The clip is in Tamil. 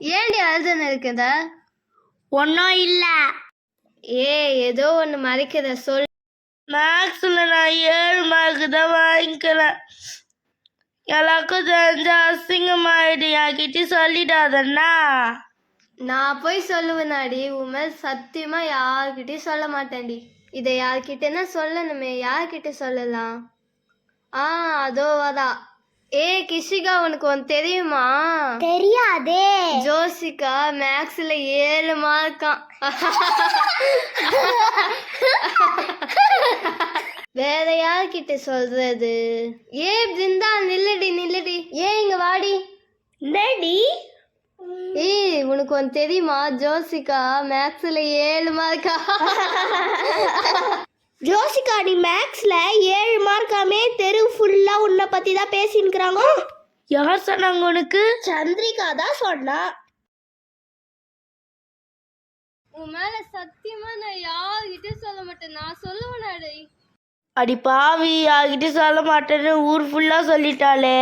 ஏன்டி அழுதுன்னு இருக்குத? ஒன்றும் இல்லை. ஏ ஏதோ ஒன்று மறைக்கிற சொல். மேக்ஸில் நான் ஏழு மார்க்கு தான் வாங்கிக்கிறேன். எல்லாருக்கும் தெரிஞ்ச அசிங்கமாயிடு என்கிட்ட சொல்லிடாதண்ணா. நான் போய் சொல்லுவேனாடி. உண்மை சத்தியமா யார்கிட்டயும் சொல்ல மாட்டேன்டி. இதை யார்கிட்டனா சொல்லணுமே. யார்கிட்ட சொல்லலாம்? ஆ அதோ வரா ஏ கிஷிகா உனக்கு ஒன்று தெரியுமா? ஜோசிகா மேக்ஸ்ல ஏழு மார்க்காம் வேற யார்கிட்ட சொல்றது? ஏ பிருந்தா நில்லுடி நில்லுடி. ஏ இங்க வாடி. நடி ஏய் உனக்கு ஒன்று தெரியுமா? ஜோசிகா மேக்ஸ்ல ஏழு மார்க்கா ஜோசிகா நீ மேக்ஸ்ல ஏழு மார்க்காமே தெரு ஃபுல்லா உன்னை பத்தி தான் பேசின்னுக்குறாங்க. யார் சொன்னாங்க உனக்கு? சந்திரிகா தான் சொன்னா. உன் மேல சத்தியமா நான் யார்கிட்டயும் சொல்ல மாட்டேன். நான் சொல்லுவேனாடி அடி பாவி யார்கிட்ட சொல்ல மாட்டேன்னு ஊர் ஃபுல்லா சொல்லிட்டாளே.